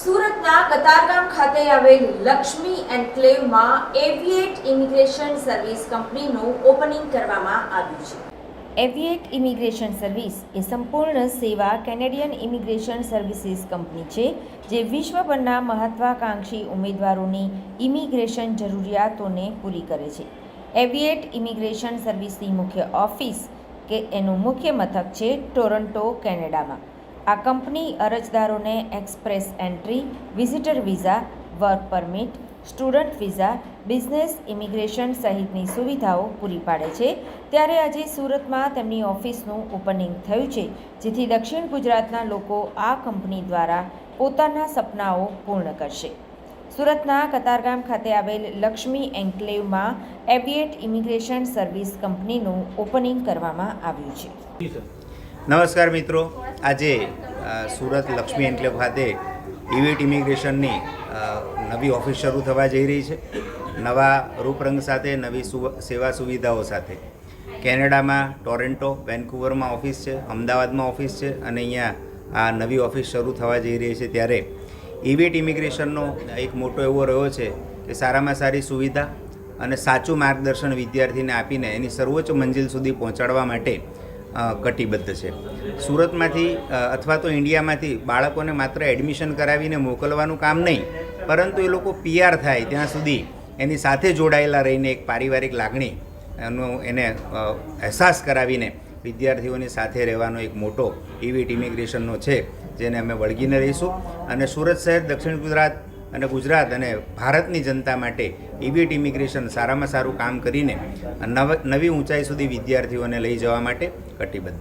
સુરતના કતારગામ ખાતે આવેલ લક્ષ્મી એન્ક્લેવમાં એવિએટ ઇમિગ્રેશન સર્વિસ કંપનીનું ઓપનિંગ કરવામાં આવ્યું છે. એવિએટ ઇમિગ્રેશન સર્વિસ એ સંપૂર્ણ સેવા કેનેડિયન ઇમિગ્રેશન સર્વિસીસ કંપની છે, જે વિશ્વભરના મહત્વાકાંક્ષી ઉમેદવારોની ઇમિગ્રેશન જરૂરિયાતોને પૂરી કરે છે. એવિએટ ઇમિગ્રેશન સર્વિસની મુખ્ય ઓફિસ કે એનું મુખ્ય મથક છે ટોરન્ટો, કેનેડામાં. આ company અરજદારોને express entry, visitor visa, work permit, student visa, business, immigration સહિતની સુવિધાઓ પૂરી પાડે છે. ત્યારે આજે સુરતમાં તેમની ઓફિસનું ઓપનિંગ થયું છે, જેથી દક્ષિણ ગુજરાતના લોકો આ કંપની દ્વારા પોતાના સપનાઓ પૂર્ણ કરશે. સુરતના કતારગામ ખાતે આવેલ લક્ષ્મી એન્કલેવમાં એવિએટ ઇમિગ્રેશન સર્વિસ કંપનીનું ઓપનિંગ કરવામાં આવ્યું છે. નમસ્કાર મિત્રો. આજે સુરત લક્ષ્મી એન્ક્લેવ ખાતે ઇવેટ ઇમિગ્રેશનની નવી ઓફિસ શરૂ થવા જઈ રહી છે. નવા રૂપરંગ સાથે, નવી સેવા સુવિધાઓ સાથે. કેનેડામાં ટોરેન્ટો, વેન્કુવરમાં ઓફિસ છે, અમદાવાદમાં ઓફિસ છે અને અહીંયા આ નવી ઓફિસ શરૂ થવા જઈ રહી છે ત્યારે ઇવેટ ઇમિગ્રેશનનો એક મોટો એવો રહ્યો છે કે સારામાં સારી સુવિધા અને સાચું માર્ગદર્શન વિદ્યાર્થીને આપીને એની સર્વોચ્ચ મંજિલ સુધી પહોંચાડવા માટે કટિબદ્ધ છે. સુરતમાંથી અથવા તો ઇન્ડિયામાંથી બાળકોને માત્ર એડમિશન કરાવીને મોકલવાનું કામ નહીં, પરંતુ એ લોકો પીઆર થાય ત્યાં સુધી એની સાથે જોડાયેલા રહીને એક પારિવારિક લાગણી એનો એને અહેસાસ કરાવીને વિદ્યાર્થીઓની સાથે રહેવાનો એક મોટો ઇવિટ ઇમિગ્રેશનનો છે, જેને અમે વળગીને રહીશું. અને સુરત શહેર, દક્ષિણ ગુજરાત અને ગુજરાત અને ભારતની જનતા માટે ઇબીટ ઇમિગ્રેશન સારામાં સારું કામ કરીને નવ, નવી ઊંચાઈ સુધી વિદ્યાર્થીઓને લઈ જવા માટે કટિબદ્ધ